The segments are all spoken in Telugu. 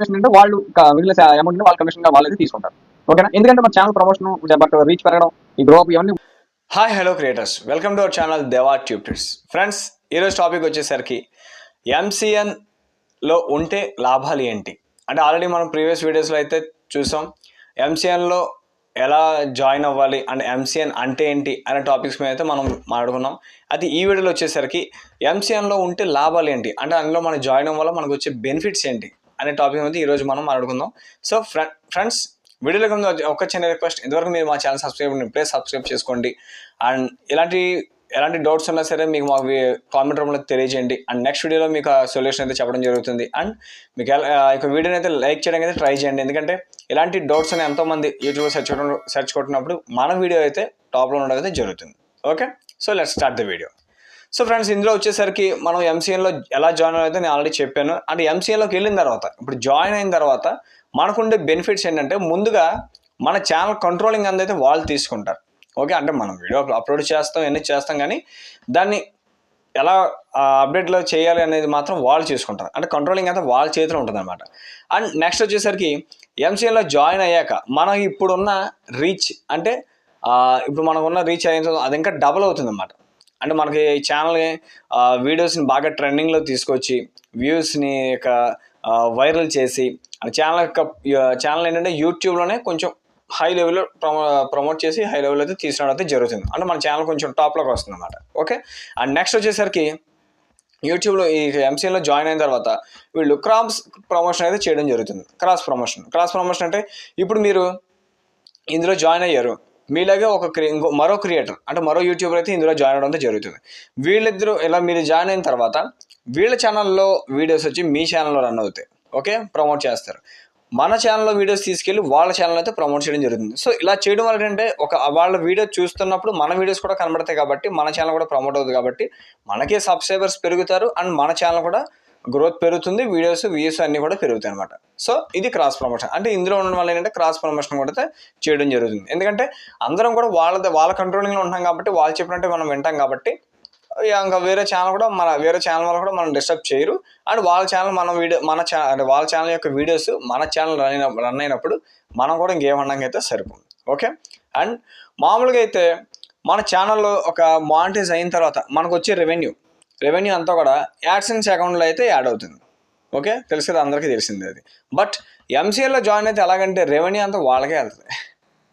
కమిషన్ వాళ్ళు మిగిలిన అమౌంట్ వాళ్ళు కమిషన్గా వాళ్ళైతే తీసుకుంటారు. ఓకేనా? ఎందుకంటే మన ఛానల్ ప్రమోషన్ బట్ రీచ్ పెరగడం ఈ గ్రో అప్ ఇవన్నీ hi hello creators welcome to our channel Deva tubes friends ఈరోజు టాపిక్ వచ్చేసరికి ఎంసీఎన్లో ఉంటే లాభాలు ఏంటి? అంటే ఆల్రెడీ మనం ప్రీవియస్ వీడియోస్లో అయితే చూసాం ఎంసీఎన్లో ఎలా జాయిన్ అవ్వాలి అండ్ ఎంసీఎన్ అంటే ఏంటి అనే టాపిక్స్ మీద అయితే మనం మాట్లాడుకున్నాం. అది ఈ వీడియోలో వచ్చేసరికి ఎంసీఎన్లో ఉంటే లాభాలు ఏంటి? అంటే అందులో మనం జాయిన్ అవ్వడం వల్ల మనకు వచ్చే బెనిఫిట్స్ ఏంటి? అనే టాపిక్ ఉంది ఈరోజు మనం మాట్లాడుకుందాం. సో ఫ్రెండ్స్ వీడియోలకు ముందు ఒక చిన్న రిక్వెస్ట్ ఇంతవరకు మీరు మా ఛానల్ సబ్స్క్రైబ్ ప్లీజ్ సబ్స్క్రైబ్ చేసుకోండి. అండ్ ఇలాంటి ఎలాంటి డౌట్స్ ఉన్నా సరే మీకు మాకు కామెంట్ రూమ్లో తెలియజేయండి. అండ్ నెక్స్ట్ వీడియోలో మీకు ఆ సొల్యూషన్ అయితే చెప్పడం జరుగుతుంది. అండ్ మీకు ఎలా- యొక్క వీడియోని అయితే లైక్ చేయడానికి అయితే ట్రై చేయండి. ఎందుకంటే ఇలాంటి డౌట్స్ అని ఎంతోమంది యూట్యూబ్ సెర్చ్ సెర్చ్ కొట్టినప్పుడు మన వీడియో అయితే టాప్లో ఉండడం అయితే జరుగుతుంది. Okay? So let start the video. So friends ఇందులో వచ్చేసరికి మనం ఎంసీఎన్లో ఎలా జాయిన్ అయితే నేను ఆల్రెడీ చెప్పాను. అంటే ఎంసీఎన్లోకి వెళ్ళిన తర్వాత ఇప్పుడు జాయిన్ అయిన తర్వాత మనకుండే బెనిఫిట్స్ ఏంటంటే ముందుగా మన ఛానల్ కంట్రోలింగ్ అందైతే వాళ్ళు తీసుకుంటారు. ఓకే అంటే మనం వీడియో అప్లోడ్ చేస్తాం ఎన్ని చేస్తాం కానీ దాన్ని ఎలా అప్డేట్లో చేయాలి అనేది మాత్రం వాళ్ళు చూసుకుంటారు. అంటే కంట్రోలింగ్ అంతా వాళ్ళ చేతిలో ఉంటుంది అనమాట అండ్ నెక్స్ట్ వచ్చేసరికి ఎంసీఎన్లో జాయిన్ అయ్యాక మనం ఇప్పుడున్న రీచ్ అంటే ఇప్పుడు మనకున్న రీచ్ అయిన అది ఇంకా డబుల్ అవుతుంది అనమాట అంటే మనకి ఈ ఛానల్ వీడియోస్ని బాగా ట్రెండింగ్లో తీసుకొచ్చి వ్యూస్ని యొక్క వైరల్ చేసి ఛానల్ యొక్క ఛానల్ ఏంటంటే యూట్యూబ్లోనే కొంచెం హై లెవెల్లో ప్రమో ప్రమోట్ చేసి హై లెవెల్ అయితే తీసుకురావడం అయితే జరుగుతుంది. అంటే మన ఛానల్ కొంచెం టాప్లోకి వస్తుంది అనమాట ఓకే అండ్ నెక్స్ట్ వచ్చేసరికి యూట్యూబ్లో ఈ ఎంసీఎల్లో జాయిన్ అయిన తర్వాత వీళ్ళు క్రాస్ ప్రమోషన్ అయితే చేయడం జరుగుతుంది. క్రాస్ ప్రమోషన్ క్రాస్ ప్రమోషన్ అంటే ఇప్పుడు మీరు ఇందులో జాయిన్ అయ్యారు. మీలాగే ఒక ఇంకో మరో క్రియేటర్ అంటే మరో యూట్యూబర్ అయితే ఇందులో జాయిన్ అవడం జరుగుతుంది. వీళ్ళిద్దరూ ఇలా మీరు జాయిన్ అయిన తర్వాత వీళ్ళ ఛానల్లో వీడియోస్ వచ్చి మీ ఛానల్లో రన్ అవుతాయి. ఓకే? ప్రమోట్ చేస్తారు. మన ఛానల్లో వీడియోస్ తీసుకెళ్ళి వాళ్ళ ఛానల్ అయితే ప్రమోట్ చేయడం జరుగుతుంది. సో ఇలా చేయడం వల్ల ఏంటంటే ఒక వాళ్ళ వీడియో చూస్తున్నప్పుడు మన వీడియోస్ కూడా కనబడతాయి కాబట్టి మన ఛానల్ కూడా ప్రమోట్ అవుతుంది కాబట్టి మనకే సబ్స్క్రైబర్స్ పెరుగుతారు అండ్ మన ఛానల్ కూడా గ్రోత్ పెరుగుతుంది వీడియోస్ వ్యూస్ అన్నీ కూడా పెరుగుతాయి అనమాట సో ఇది క్రాస్ ప్రమోషన్ అంటే ఇందులో ఉండడం వల్ల ఏంటంటే క్రాస్ ప్రమోషన్ కూడా అయితే చేయడం జరుగుతుంది. ఎందుకంటే అందరం కూడా వాళ్ళ వాళ్ళ కంట్రోలింగ్లో ఉంటాం కాబట్టి వాళ్ళు చెప్పినట్టే మనం వింటాం కాబట్టి ఇంకా వేరే ఛానల్ కూడా మన వేరే ఛానల్ వాళ్ళు కూడా మనం డిస్టర్బ్ చేయరు. అండ్ వాళ్ళ ఛానల్ మన వీడియో మన ఛానల్ అంటే వాళ్ళ ఛానల్ యొక్క వీడియోస్ మన ఛానల్ రన్ అయిన రన్ అయినప్పుడు మనం కూడా ఇంకేమనడానికి అయితే సరిపోతుంది ఓకే అండ్ మామూలుగా అయితే మన ఛానల్లో ఒక మానిటైజ్ అయిన తర్వాత మనకు వచ్చే రెవెన్యూ రెవెన్యూ అంతా కూడా యాడ్సెన్స్ అకౌంట్లో అయితే యాడ్ అవుతుంది. ఓకే? తెలుసు కదా అందరికీ తెలిసిందే అది. బట్ ఎంసీఏలో జాయిన్ అయితే ఎలాగంటే రెవెన్యూ అంతా వాళ్ళకే వెళ్తుంది.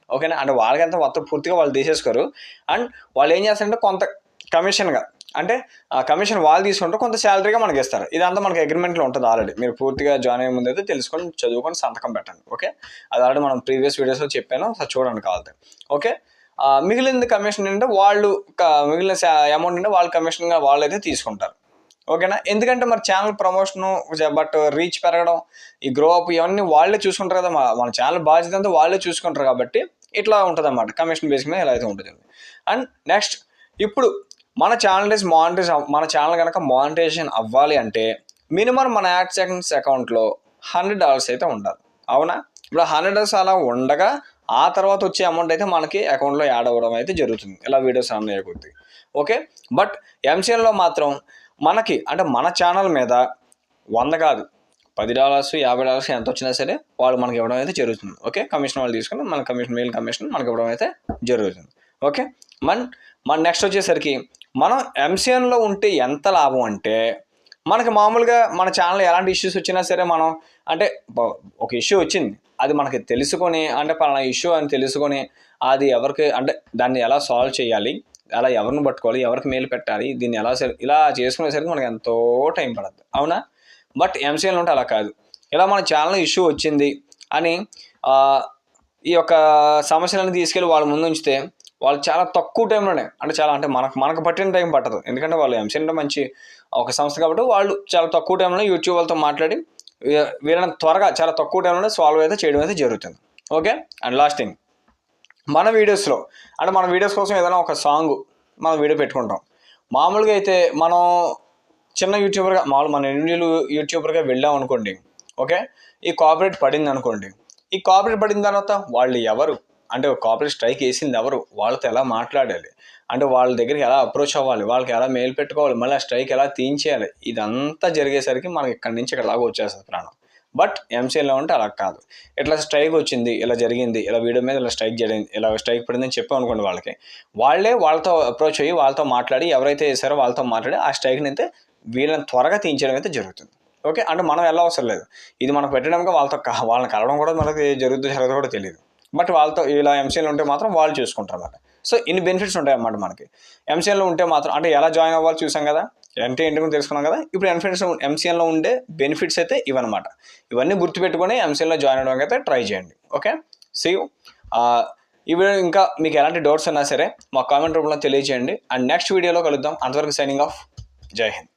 ఓకేనా? అంటే వాళ్ళకి అంతా మొత్తం పూర్తిగా వాళ్ళు తీసేసుకోరు. అండ్ వాళ్ళు ఏం చేస్తారంటే కొంత కమిషన్గా అంటే ఆ కమిషన్ వాళ్ళు తీసుకుంటారు కొంత శాలరీగా మనకి ఇస్తారు. ఇదంతా మనకి అగ్రిమెంట్లో ఉంటుంది ఆల్రెడీ. మీరు పూర్తిగా జాయిన్ అయ్యే ముందు అయితే తెలుసుకొని చదువుకొని సంతకం పెట్టండి. ఓకే? అది ఆల్రెడీ మనం ప్రీవియస్ వీడియోస్లో చెప్పాను. సార్ చూడండి కావాలి ఓకే? మిగిలింది మిగిలిన కమిషన్ ఏంటంటే వాళ్ళు మిగిలిన అమౌంట్ అంటే వాళ్ళు కమిషన్గా వాళ్ళు అయితే తీసుకుంటారు. ఓకేనా? ఎందుకంటే మరి ఛానల్ ప్రమోషను బట్ రీచ్ పెరగడం ఈ గ్రో అప్ ఇవన్నీ వాళ్ళే చూసుకుంటారు కదా మన ఛానల్ బాధ్యత అంతా వాళ్ళే చూసుకుంటారు కాబట్టి ఇట్లా ఉంటుంది అన్నమాట కమిషన్ బేస్ మీద ఇలా అయితే ఉంటుంది. అండ్ నెక్స్ట్ ఇప్పుడు మన ఛానల్ ఇస్ మానిటైజ్ మన ఛానల్ కనుక మానిటైజేషన్ అవ్వాలి అంటే మినిమం మన యాడ్ సెకండ్స్ అకౌంట్లో హండ్రెడ్ డాలర్స్ అయితే ఉండాలి. అవునా? ఇప్పుడు హండ్రెడ్ డాలర్స్ అలా ఉండగా ఆ తర్వాత వచ్చే అమౌంట్ అయితే మనకి అకౌంట్లో యాడ్ అవ్వడం అయితే జరుగుతుంది. ఇలా వీడియోస్ రన్ అయ్యకొద్ది ఓకే బట్ ఎంసీఎన్లో మాత్రం మనకి అంటే మన ఛానల్ మీద వంద కాదు పది డాలర్స్ యాభై డాలర్స్ ఎంత వచ్చినా సరే వాళ్ళు మనకి ఇవ్వడం అయితే జరుగుతుంది. ఓకే కమిషన్ వాళ్ళు తీసుకుని మన కమిషన్ మెయిల్ కమిషన్ మనకి ఇవ్వడం అయితే జరుగుతుంది. ఓకే మన మన నెక్స్ట్ వచ్చేసరికి మనం ఎంసీఎన్లో ఉంటే ఎంత లాభం అంటే మనకి మామూలుగా మన ఛానల్ ఎలాంటి ఇష్యూస్ వచ్చినా సరే మనం అంటే ఒక ఇష్యూ వచ్చింది. అది మనకి తెలుసుకొని అంటే పలానా ఇష్యూ అని తెలుసుకొని అది ఎవరికి అంటే దాన్ని ఎలా సాల్వ్ చేయాలి అలా ఎవరిని పట్టుకోవాలి ఎవరికి మేలు పెట్టాలి దీన్ని ఎలా ఇలా చేసుకునేసరికి మనకి ఎంతో టైం పడుతుంది అవునా? బట్ ఎంసీఎల్ ఉంటే అలా కాదు. ఇలా మన ఛానల్ ఇష్యూ వచ్చింది అని ఈ యొక్క సమస్యలను తీసుకెళ్ళి వాళ్ళ ముందు ఉంచితే వాళ్ళు చాలా తక్కువ టైంలోనే అంటే చాలా అంటే మనకు మనకు పట్టిన టైం పట్టదు. ఎందుకంటే వాళ్ళు ఎంసీఎల్ మంచి ఒక సంస్థ కాబట్టి వాళ్ళు చాలా తక్కువ టైంలో యూట్యూబ్ వాళ్ళతో మాట్లాడి వీళ్ళని త్వరగా చాలా తక్కువ టైంలోనే సాల్వ్ అయితే చేయడం అయితే జరుగుతుంది. ఓకే అండ్ లాస్ట్ థింగ్ మన వీడియోస్లో అంటే మన వీడియోస్ కోసం ఏదైనా ఒక సాంగ్ మనం వీడియో పెట్టుకుంటాం. మామూలుగా అయితే మనం చిన్న యూట్యూబర్గా మామూలు మన ఇండియన్ యూట్యూబర్గా వెళ్ళాం అనుకోండి ఓకే ఈ కాపరేట్ పడింది అనుకోండి ఈ కాపరేట్ పడిన తర్వాత వాళ్ళు ఎవరు? అంటే కాపరేట్ స్ట్రైక్ వేసింది ఎవరు? వాళ్ళతో ఎలా మాట్లాడాలి? అంటే వాళ్ళ దగ్గరికి ఎలా అప్రోచ్ అవ్వాలి? వాళ్ళకి ఎలా మేలు పెట్టుకోవాలి? మళ్ళీ ఆ స్ట్రైక్ ఎలా తీయించేయాలి? ఇదంతా జరిగేసరికి మనకి ఇక్కడి నుంచి ఇక్కడ దాకా వచ్చేస్తుంది ప్రాణం. బట్ ఎంసీఎల్లో ఉంటే అలా కాదు. ఇట్లా స్ట్రైక్ వచ్చింది ఇలా జరిగింది ఇలా వీడియో మీద ఇలా స్ట్రైక్ జరిగింది ఇలా స్ట్రైక్ పడిందని చెప్పాం అనుకోండి వాళ్ళకి. వాళ్ళే వాళ్ళతో అప్రోచ్ అయ్యి వాళ్ళతో మాట్లాడి ఎవరైతే చేశారో వాళ్ళతో మాట్లాడి ఆ స్ట్రైక్ని అయితే వీళ్ళని త్వరగా తీయించడం అయితే జరుగుతుంది. ఓకే అంటే మనం వెళ్ళవసరం లేదు. ఇది మనం పెట్టడానికి వాళ్ళతో వాళ్ళని కలవడం కూడా మనకి జరుగుతుంది జరగదు కూడా తెలియదు బట్ వాళ్ళతో ఇలా ఎంసీఎల్ ఉంటే మాత్రం వాళ్ళు చూసుకుంటారు అన్నమాట సో ఇన్ని బెనిఫిట్స్ ఉంటాయి అన్నమాట మనకి ఎంసీఎల్లో ఉంటే మాత్రం అంటే ఎలా జాయిన్ అవ్వాలి చూసాం కదా? అంటే ఏంటి కూడా తెలుసుకున్నాం కదా? ఇప్పుడు ఎంఫిట్స్ ఎంసీఎల్లో ఉండే బెనిఫిట్స్ అయితే ఇవన్నమాట. ఇవన్నీ గుర్తుపెట్టుకొని ఎంసీఎల్లో జాయిన్ అవ్వడానికి అయితే ట్రై చేయండి. ఓకే? సీ ఇవి ఇంకా మీకు ఎలాంటి డౌట్స్ ఉన్నా సరే మా కామెంట్ రూపంలో తెలియజేయండి. అండ్ నెక్స్ట్ వీడియోలో కలుద్దాం. అంతవరకు సైనింగ్ ఆఫ్. జై హింద్.